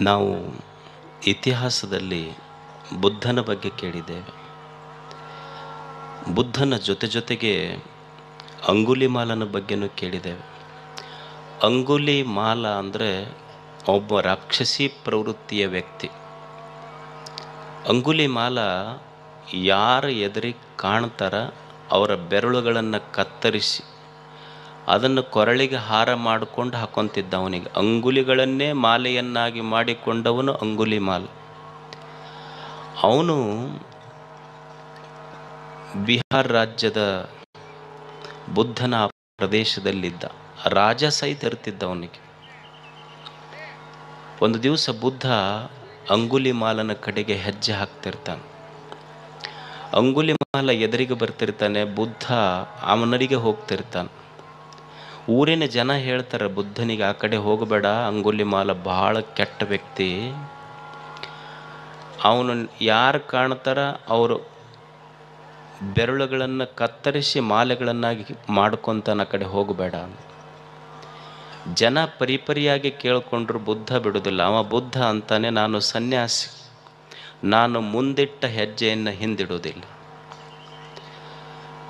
ನಾವು ಇತಿಹಾಸದಲ್ಲಿ ಬುದ್ಧನ ಬಗ್ಗೆ ಕೇಳಿದ್ದೇವೆ. ಬುದ್ಧನ ಜೊತೆ ಜೊತೆಗೆ ಅಂಗುಲಿಮಾಲನ ಬಗ್ಗೆನೂ ಕೇಳಿದ್ದೇವೆ. ಅಂಗುಲಿ ಮಾಲ ಅಂದರೆ ಒಬ್ಬ ರಾಕ್ಷಸಿ ಪ್ರವೃತ್ತಿಯ ವ್ಯಕ್ತಿ. ಅಂಗುಲಿ ಮಾಲ ಯಾರ ಎದುರಿಗೆ ಕಾಣ್ತಾರ ಅವರ ಬೆರಳುಗಳನ್ನು ಕತ್ತರಿಸಿ ಅದನ್ನು ಕೊರಳಿಗೆ ಹಾರ ಮಾಡಿಕೊಂಡು ಹಾಕೊತಿದ್ದ ಅವನಿಗೆ ಅಂಗುಲಿಗಳನ್ನೇ ಮಾಲೆಯನ್ನಾಗಿ ಮಾಡಿಕೊಂಡವನು ಅಂಗುಲಿ ಮಾಲ್. ಅವನು ಬಿಹಾರ್ ರಾಜ್ಯದ ಬುದ್ಧನ ಪ್ರದೇಶದಲ್ಲಿದ್ದ. ರಾಜ ಸಹಿತ ಇರ್ತಿದ್ದ ಅವನಿಗೆ ಒಂದು ದಿವಸ ಬುದ್ಧ ಅಂಗುಲಿ ಮಾಲನ ಕಡೆಗೆ ಹೆಜ್ಜೆ ಹಾಕ್ತಿರ್ತಾನೆ. ಅಂಗುಲಿ ಮಾಲ ಎದುರಿಗೆ ಬರ್ತಿರ್ತಾನೆ. ಬುದ್ಧ ಆಮನರಿಗೆ ಹೋಗ್ತಿರ್ತಾನೆ. ಊರಿನ ಜನ ಹೇಳ್ತಾರೆ, ಬುದ್ಧನಿಗೆ ಆ ಕಡೆ ಹೋಗಬೇಡ, ಅಂಗುಲಿ ಮಾಲ ಬಹಳ ಕೆಟ್ಟ ವ್ಯಕ್ತಿ. ಅವನು ಯಾರು ಕಾಣ್ತಾರ? ಅವರು ಬೆರಳುಗಳನ್ನು ಕತ್ತರಿಸಿ ಮಾಲೆಗಳನ್ನಾಗಿ ಮಾಡ್ಕೊತಾನ ಕಡೆ ಹೋಗಬೇಡ. ಜನ ಪರಿಪರಿಯಾಗಿ ಕೇಳಿಕೊಂಡ್ರು ಬುದ್ಧ ಬಿಡೋದಿಲ್ಲ. ಅವ ಬುದ್ಧ ಅಂತಾನೆ, ನಾನು ಸನ್ಯಾಸಿ, ನಾನು ಮುಂದಿಟ್ಟ ಹೆಜ್ಜೆಯನ್ನು ಹಿಂದಿಡುವುದಿಲ್ಲ.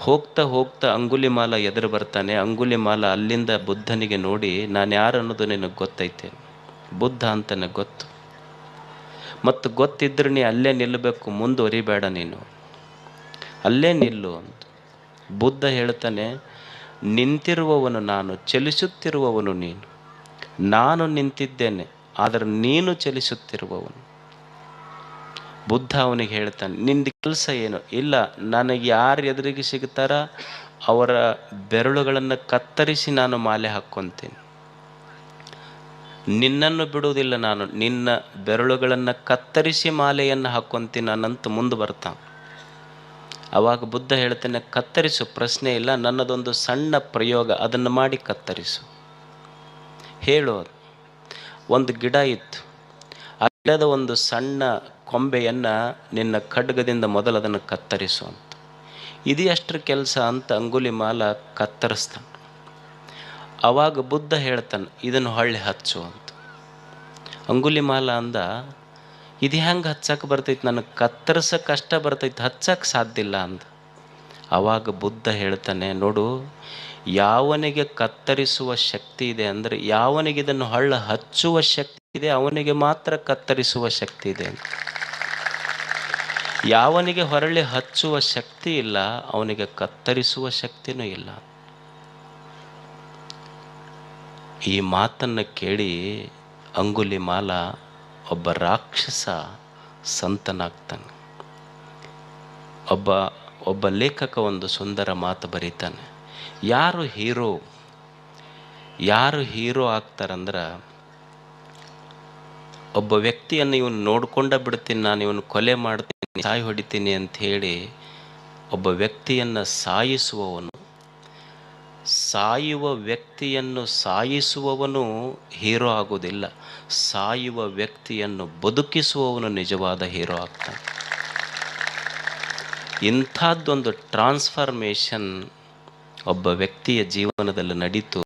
ಹೋಗ್ತಾ ಹೋಗ್ತಾ ಅಂಗುಲಿಮಾಲ ಎದುರು ಬರ್ತಾನೆ. ಅಂಗುಲಿಮಾಲ ಅಲ್ಲಿಂದ ಬುದ್ಧನಿಗೆ ನೋಡಿ, ನಾನು ಯಾರು ಅನ್ನೋದು ನಿನಗೆ ಗೊತ್ತೈತೆ. ಬುದ್ಧ ಅಂತ ಗೊತ್ತು. ಮತ್ತು ಗೊತ್ತಿದ್ರೆ ನೀ ಅಲ್ಲೇ ನಿಲ್ಲಬೇಕು ಮುಂದುವರಿಬೇಡ ನೀನು. ಅಲ್ಲೇ ನಿಲ್ಲು ಅಂತ. ಬುದ್ಧ ಹೇಳ್ತಾನೆ, ನಿಂತಿರುವವನು ನಾನು, ಚಲಿಸುತ್ತಿರುವವನು ನೀನು. ನಾನು ನಿಂತಿದ್ದೇನೆ, ಆದರೆ ನೀನು ಚಲಿಸುತ್ತಿರುವವನು. ಬುದ್ಧ ಅವನಿಗೆ ಹೇಳ್ತಾನೆ, ನಿಂದು ಕೆಲಸ ಏನು? ಇಲ್ಲ, ನನಗೆ ಯಾರು ಎದುರಿಗೆ ಸಿಗ್ತಾರ ಅವರ ಬೆರಳುಗಳನ್ನು ಕತ್ತರಿಸಿ ನಾನು ಮಾಲೆ ಹಾಕ್ಕೊತೀನಿ. ನಿನ್ನನ್ನು ಬಿಡುವುದಿಲ್ಲ ನಾನು, ನಿನ್ನ ಬೆರಳುಗಳನ್ನು ಕತ್ತರಿಸಿ ಮಾಲೆಯನ್ನು ಹಾಕ್ಕೊತೀನಿ ನಾನಂತ ಮುಂದೆ ಬರ್ತಾನೆ. ಅವಾಗ ಬುದ್ಧ ಹೇಳ್ತಾನೆ, ಕತ್ತರಿಸು, ಪ್ರಶ್ನೆ ಇಲ್ಲ, ನನ್ನದೊಂದು ಸಣ್ಣ ಪ್ರಯೋಗ, ಅದನ್ನು ಮಾಡಿ ಕತ್ತರಿಸು. ಹೇಳು ಒಂದು ಗಿಡ ಇತ್ತು ಗಿಡದ ಒಂದು ಸಣ್ಣ ಕೊಂಬೆಯನ್ನು ನಿನ್ನ ಖಡ್ಗದಿಂದ ಮೊದಲು ಅದನ್ನು ಕತ್ತರಿಸು ಅಂತ. ಇದು ಎಷ್ಟರ ಕೆಲಸ ಅಂತ ಅಂಗುಲಿ ಮಾಲ ಕತ್ತರಿಸ್ತಾನೆ. ಅವಾಗ ಬುದ್ಧ ಹೇಳ್ತಾನೆ, ಇದನ್ನು ಹೊಳ್ಳಿ ಹಚ್ಚು ಅಂತ. ಅಂಗುಲಿ ಮಾಲ ಅಂದ, ಇದು ಹೆಂಗೆ ಹಚ್ಚಕ್ಕೆ ಬರ್ತೈತೆ ನನಗೆ? ಕತ್ತರಿಸಕ್ಕೆ ಕಷ್ಟ ಬರ್ತೈತೆ ಹಚ್ಚಕ್ಕೆ ಸಾಧ್ಯ ಇಲ್ಲ ಅಂದ. ಆವಾಗ ಬುದ್ಧ ಹೇಳ್ತಾನೆ, ನೋಡು, ಯಾವನಿಗೆ ಕತ್ತರಿಸುವ ಶಕ್ತಿ ಇದೆ ಅಂದರೆ ಯಾವನಿಗೆ ಇದನ್ನು ಹಳ್ಳ ಹಚ್ಚುವ ಶಕ್ತಿ ಇದೆ, ಅವನಿಗೆ ಮಾತ್ರ ಕತ್ತರಿಸುವ ಶಕ್ತಿ ಇದೆ ಯಾವನಿಗೆ ಹೊರಳಿ ಹಚ್ಚುವ ಶಕ್ತಿ ಇಲ್ಲ, ಅವನಿಗೆ ಕತ್ತರಿಸುವ ಶಕ್ತಿನೂ ಇಲ್ಲ. ಈ ಮಾತನ್ನು ಕೇಳಿ ಅಂಗುಲಿ ಮಾಲ ಒಬ್ಬ ರಾಕ್ಷಸ ಸಂತನಾಗ್ತಾನೆ. ಒಬ್ಬ ಒಬ್ಬ ಲೇಖಕ ಒಂದು ಸುಂದರ ಮಾತು ಬರೀತಾನೆ. ಯಾರು ಹೀರೋ ಯಾರು ಹೀರೋ ಆಗ್ತಾರಂದ್ರೆ ಒಬ್ಬ ವ್ಯಕ್ತಿಯನ್ನು ಇವನು ನೋಡ್ಕೊಂಡ ಬಿಡ್ತೀನಿ, ನಾನು ಇವನು ಕೊಲೆ ಮಾಡ್ತೀನಿ, ಸಾಯಿ ಹೊಡಿತೀನಿ ಹೇಳಿ ಒಬ್ಬ ವ್ಯಕ್ತಿಯನ್ನು ಸಾಯಿಸುವವನು. ಸಾಯುವ ವ್ಯಕ್ತಿಯನ್ನು ಸಾಯಿಸುವವನು ಹೀರೋ ಆಗೋದಿಲ್ಲ ಸಾಯುವ ವ್ಯಕ್ತಿಯನ್ನು ಬದುಕಿಸುವವನು ನಿಜವಾದ ಹೀರೋ ಆಗ್ತಾನೆ. ಇಂಥದ್ದೊಂದು ಟ್ರಾನ್ಸ್ಫಾರ್ಮೇಷನ್ ಒಬ್ಬ ವ್ಯಕ್ತಿಯ ಜೀವನದಲ್ಲಿ ನಡೀತು.